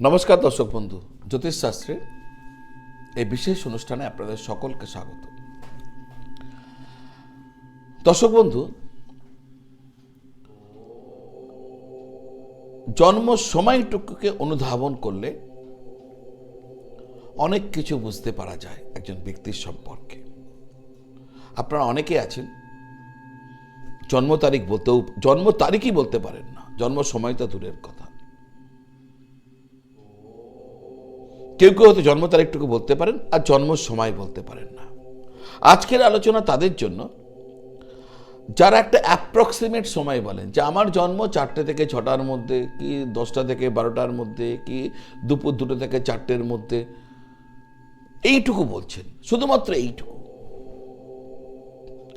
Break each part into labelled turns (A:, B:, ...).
A: নমস্কার দর্শক বন্ধু জ্যোতিষশাস্ত্রে এই বিশেষ অনুষ্ঠানে আপনাদের সকলকে স্বাগত। দর্শক বন্ধু, জন্ম সময়টুকুকে অনুধাবন করলে অনেক কিছু বুঝতে পারা যায় একজন ব্যক্তির সম্পর্কে। আপনারা অনেকে আছেন, জন্ম তারিখ বলতেও, জন্ম তারিখই বলতে পারেন না, জন্ম সময় তো দূরের কথা। কেউ কেউ হয়তো জন্ম তারিখটুকু বলতে পারেন আর জন্ম সময় বলতে পারেন না। আজকের আলোচনা তাদের জন্য, যারা একটা অ্যাপ্রক্সিমেট সময় বলেন, যে আমার জন্ম চারটে থেকে ছটার মধ্যে কি দশটা থেকে বারোটার মধ্যে কি দুপুর দুটো থেকে চারটের মধ্যে, এইটুকু বলছেন, শুধুমাত্র এইটুকু।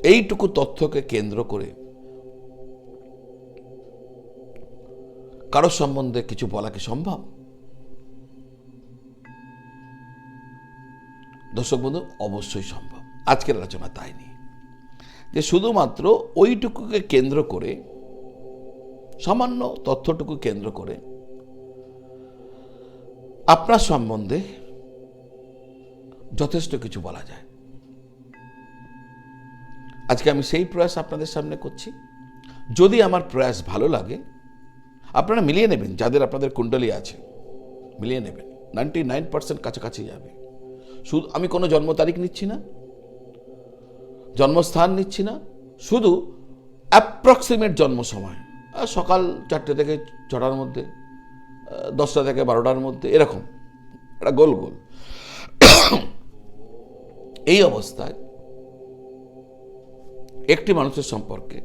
A: এইটুকু তথ্যকে কেন্দ্র করে কারোর সম্বন্ধে কিছু বলা কি সম্ভব? দর্শক বন্ধু, অবশ্যই সম্ভব। আজকের আলোচনা তাই নেই যে শুধুমাত্র ওইটুকুকে কেন্দ্র করে, সামান্য তথ্যটুকু কেন্দ্র করে, আপনার সম্বন্ধে যথেষ্ট কিছু বলা যায়। আজকে আমি সেই প্রয়াস আপনাদের সামনে করছি। যদি আমার প্রয়াস ভালো লাগে, আপনারা মিলিয়ে নেবেন, যাদের আপনাদের কুণ্ডলী আছে, মিলিয়ে নেবেন। নাইনটি নাইন পার্সেন্ট কাছাকাছি যাবে। শুধু আমি কোনো জন্ম তারিখ নিচ্ছি না, জন্মস্থান নিচ্ছি না, শুধু অ্যাপ্রক্সিমেট জন্ম সময়। সকাল চারটে থেকে ছটার মধ্যে দশটা থেকে বারোটার মধ্যে, এরকম। একটা গোল গোল। এই অবস্থায় একটি মানুষের সম্পর্কে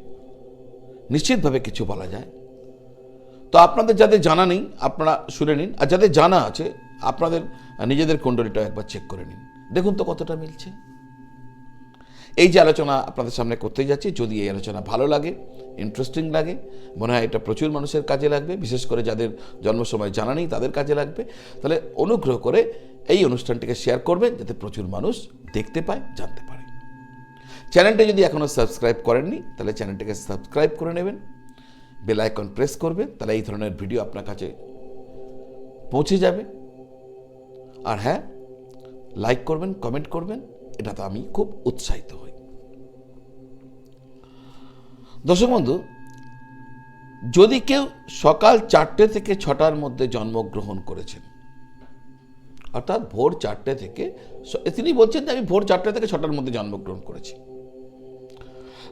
A: নিশ্চিতভাবে কিছু বলা যায়। তো আপনাদের যাদের জানা নেই, আপনারা শুনে নিন। আর যাদের জানা আছে, আপনাদের নিজেদের কুণ্ডলীটা একবার চেক করে নিন। দেখুন তো কতটা মিলছে। এই যে আলোচনা আপনাদের সামনে করতে যাচ্ছি, যদি এই আলোচনা ভালো লাগে ইন্টারেস্টিং লাগে, মনে হয় এটা প্রচুর মানুষের কাজে লাগবে, বিশেষ করে যাদের জন্ম সময় জানা নেই, তাদের কাজে লাগবে, তাহলে অনুগ্রহ করে এই অনুষ্ঠানটিকে শেয়ার করবেন, যাতে প্রচুর মানুষ দেখতে পায়, জানতে পারে। চ্যানেলটা যদি এখনও সাবস্ক্রাইব করেননি, তাহলে চ্যানেলটিকে সাবস্ক্রাইব করে নেবেন। বেল আইকন প্রেস করবেন তাহলে এই ধরনের ভিডিও আপনার কাছে পৌঁছে যাবে। আর হ্যাঁ লাইক করবেন কমেন্ট করবেন, এটাতে আমি খুব উৎসাহিত হই। দর্শক বন্ধু, যদি কেউ সকাল চারটে থেকে ছটার মধ্যে জন্মগ্রহণ করেছেন, অর্থাৎ ভোর চারটে থেকে তিনি বলছেন যে আমি ভোর চারটে থেকে ছটার মধ্যে জন্মগ্রহণ করেছি।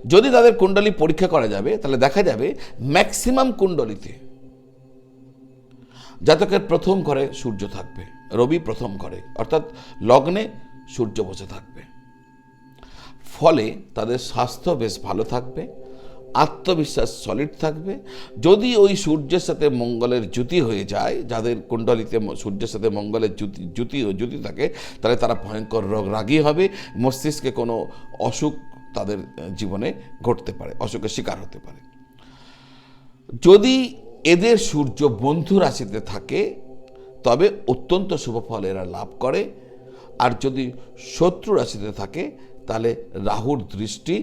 A: যদি তাদের কুণ্ডলী পরীক্ষা করা যাবে, তাহলে দেখা যাবে ম্যাক্সিমাম কুণ্ডলিতে জাতকের প্রথম ঘরে সূর্য থাকবে, রবি প্রথম ঘরে, অর্থাৎ লগ্নে সূর্য বসে থাকবে। ফলে তাদের স্বাস্থ্য বেশ ভালো থাকবে, আত্মবিশ্বাস সলিড থাকবে। যদি ওই সূর্যের সাথে মঙ্গলের জ্যুতি হয়ে যায়, যাদের কুণ্ডলিতে সূর্যের সাথে মঙ্গলের জ্যুতি জ্যুতি জ্যুতি থাকে, তাহলে তারা ভয়ঙ্কর রোগ রাগী হবে, মস্তিষ্কে কোনো অসুখ তাদের জীবনে ঘটতে পারে, অসুখের শিকার হতে পারে। যদি এদের সূর্য বন্ধু রাশিতে থাকে, তবে অত্যন্ত শুভ ফল এরা লাভ করে। আর যদি শত্রু রাশিতে থাকে, তাহলে রাহুর দৃষ্টি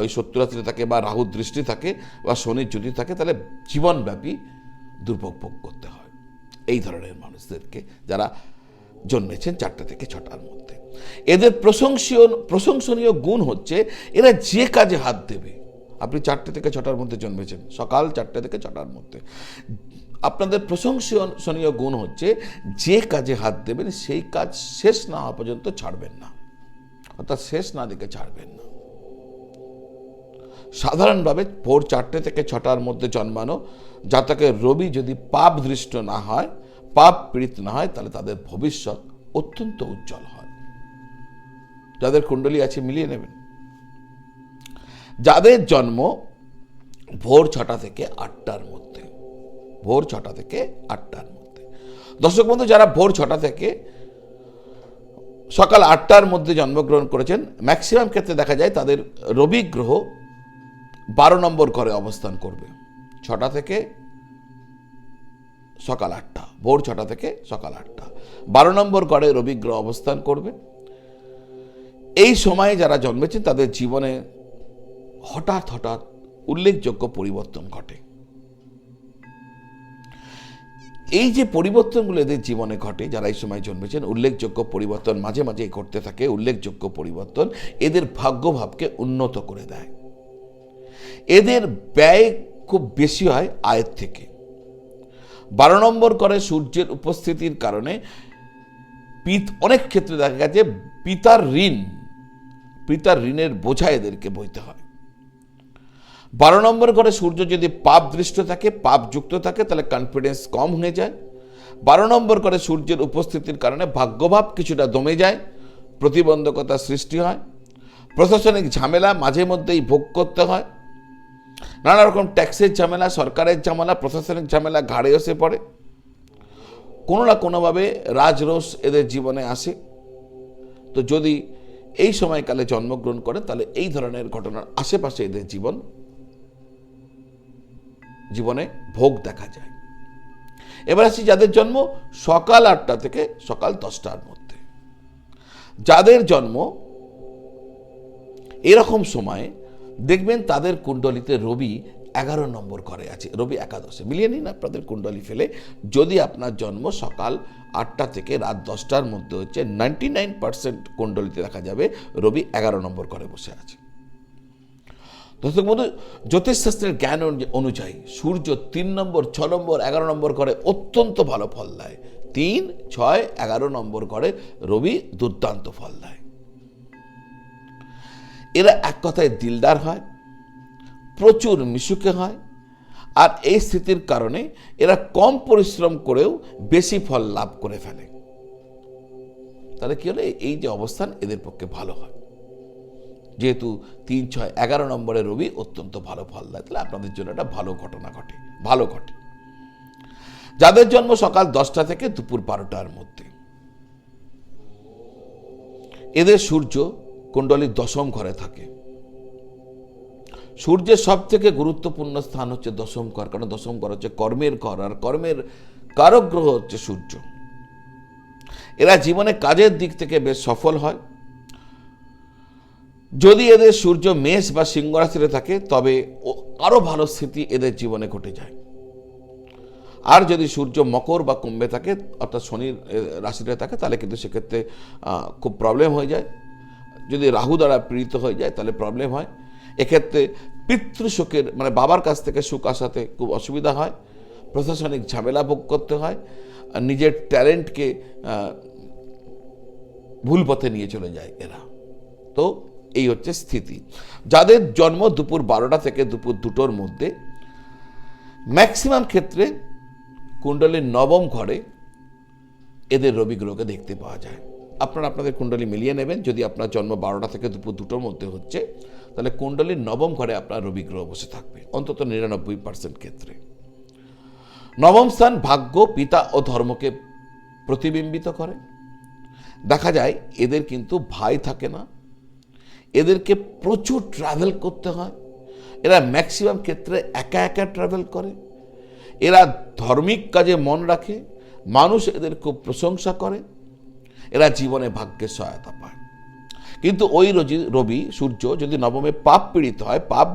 A: ওই শত্রু রাশিতে থাকে বা রাহুর দৃষ্টি থাকে বা শনির যদি থাকে, তাহলে জীবনব্যাপী দুর্ভোগ ভোগ করতে হয়। এই ধরনের মানুষদেরকে যারা জন্মেছেন চারটে থেকে ছটার মধ্যে। এদের প্রশংসীয় প্রশংসনীয় গুণ হচ্ছে এরা যে কাজে হাত দেবে। আপনি চারটে থেকে ছটার মধ্যে জন্মেছেন, সকাল চারটে থেকে ছটার মধ্যে। আপনাদের প্রশংসনীয় গুণ হচ্ছে যে কাজে হাত দেবেন, সেই কাজ শেষ না হওয়া পর্যন্ত ছাড়বেন না। অর্থাৎ শেষ না দিকে ছাড়বেন না। সাধারণভাবে ভোর চারটে থেকে ছটার মধ্যে জন্মানো জাতকের রবি যদি পাপ দৃষ্ট না হয় পাপ পীড়িত না হয়, তাহলে তাদের ভবিষ্যৎ অত্যন্ত উজ্জ্বল হয়। যাদের কুণ্ডলী আছে, মিলিয়ে নেবেন। যাদের জন্ম ভোর ছটা থেকে আটটার মধ্যে, ভোর ছটা থেকে আটটার মধ্যে। দর্শক বন্ধু, যারা ভোর ছটা থেকে সকাল আটটার মধ্যে জন্মগ্রহণ করেছেন, ম্যাক্সিমাম ক্ষেত্রে দেখা যায় তাদের রবি গ্রহ বারো নম্বর ঘরে অবস্থান করবে। ছটা থেকে সকাল আটটা, ভোর ছটা থেকে সকাল আটটা। বারো নম্বর ঘরে রবি গ্রহ অবস্থান করবে। এই সময়ে যারা জন্মেছেন, তাদের জীবনে হঠাৎ হঠাৎ উল্লেখযোগ্য পরিবর্তন ঘটে। এই যে পরিবর্তনগুলো এদের জীবনে ঘটে, যারা এই সময় জন্মেছেন, উল্লেখযোগ্য পরিবর্তন মাঝে মাঝে ঘটতে থাকে, উল্লেখযোগ্য পরিবর্তন এদের ভাগ্যভাবকে উন্নত করে দেয়। এদের ব্যয় খুব বেশি হয় আয়ের থেকে। বারো নম্বর করে সূর্যের উপস্থিতির কারণে পিত, অনেক ক্ষেত্রে দেখা গেছে পিতার ঋণ, পিতার ঋণের বোঝা এদেরকে বইতে হয়। বারো নম্বর ঘরে সূর্য যদি পাপ দৃষ্ট থাকে, পাপ যুক্ত থাকে, তাহলে কনফিডেন্স কম হয়ে যায়। বারো নম্বর করে সূর্যের উপস্থিতির কারণে ভাগ্যভাব কিছুটা দমে যায়, প্রতিবন্ধকতা সৃষ্টি হয়, প্রশাসনিক ঝামেলা মাঝে মধ্যেই ভোগ করতে হয় নানা রকম ট্যাক্সের ঝামেলা, সরকারের ঝামেলা, প্রশাসনের ঝামেলা ঘাড়ে এসে পড়ে। কোনো না কোনোভাবে রাজরোষ এদের জীবনে আসে। তো যদি এই সময়কালে জন্মগ্রহণ করে, তাহলে এই ধরনের ঘটনার আশেপাশে এদের জীবন, জীবনে ভোগ দেখা যায়। এবার আসি যাদের জন্ম সকাল আটটা থেকে সকাল দশটার মধ্যে। যাদের জন্ম এরকম সময়ে দেখবেন তাদের কুণ্ডলিতে রবি এগারো নম্বর ঘরে আছে, রবি একাদশে। মিলিয়ে নিন আপনাদের কুণ্ডলি ফেলে। যদি আপনার জন্ম সকাল আটটা থেকে রাত দশটার মধ্যে হচ্ছে নাইনটি নাইন পার্সেন্ট কুণ্ডলিতে দেখা যাবে রবি এগারো নম্বর ঘরে বসে আছে। দর্শক বন্ধু, জ্যোতিষশাস্ত্রের জ্ঞান অনু- অনুযায়ী সূর্য তিন নম্বর, ছ নম্বর, এগারো নম্বর করে অত্যন্ত ভালো ফল দেয়। তিন, ছয়, এগারো নম্বর করে রবি দুর্দান্ত ফল দেয়। এরা এক কথায় দিলদার হয়, প্রচুর মিশুকে হয়, আর এই স্থিতির কারণে এরা কম পরিশ্রম করেও বেশি ফল লাভ করে ফেলে। তাহলে কি হলো? এই যে অবস্থান এদের পক্ষে ভালো হয়। যেহেতু তিন, ছয়, এগারো নম্বরে রবি অত্যন্ত ভালো ফল দেয়, তাহলে আপনাদের জন্য একটা ভালো ঘটনা ঘটে, ভালো ঘটে। যাদের জন্ম সকাল দশটা থেকে দুপুর বারোটার মধ্যে। এদের সূর্য কুণ্ডলীর দশম ঘরে থাকে। সূর্যের সব থেকে গুরুত্বপূর্ণ স্থান হচ্ছে দশম ঘর, কারণ দশম ঘর হচ্ছে কর্মের ঘর, আর কর্মের কারক গ্রহ হচ্ছে সূর্য। এরা জীবনে কাজের দিক থেকে বেশ সফল হয়। যদি এদের সূর্য মেষ বা সিংহ রাশিতে থাকে, তবে ও- আরও ভালো স্থিতি এদের জীবনে ঘটে যায়। আর যদি সূর্য মকর বা কুম্ভে থাকে, অর্থাৎ শনির রাশিতে থাকে, তাহলে কিন্তু সেক্ষেত্রে খুব প্রবলেম হয়ে যায়। যদি রাহু দ্বারা পীড়িত হয়ে যায়, তাহলে প্রবলেম হয়। এক্ষেত্রে পিতৃশোকের মানে বাবার কাছ থেকে সুখ আসাতে খুব অসুবিধা হয়। প্রশাসনিক ঝামেলা ভোগ করতে হয়। নিজের ট্যালেন্টকে ভুল পথে নিয়ে চলে যায় এরা। তো এই হচ্ছে স্থিতি। যাদের জন্ম দুপুর বারোটা থেকে দুপুর দুটোর মধ্যে ম্যাক্সিমাম ক্ষেত্রে কুণ্ডলের নবম ঘরে এদের রবি গ্রহকে দেখতে পাওয়া যায়। আপনারা আপনাদের কুণ্ডলী মিলিয়ে নেবেন। যদি আপনার জন্ম বারোটা থেকে দুপুর দুটোর মধ্যে হচ্ছে, তাহলে কুণ্ডলীর নবম ঘরে আপনার রবি গ্রহ বসে থাকবে, অন্তত নিরানব্বই পার্সেন্ট ক্ষেত্রে। নবম স্থান ভাগ্য, পিতা ও ধর্মকে প্রতিবিম্বিত করে। দেখা যায়, এদের কিন্তু ভাই থাকে না। এদেরকে প্রচুর ট্রাভেল করতে হয়। এরা ম্যাক্সিমাম ক্ষেত্রে একা একা ট্রাভেল করে। এরা ধার্মিক কাজে মন রাখে। মানুষ এদের খুব প্রশংসা করে। এরা জীবনে ভাগ্যের সহায়তা পায়। কিন্তু ওই রবি, সূর্য যদি নবমে পাপ পীড়িত হয়, পাপ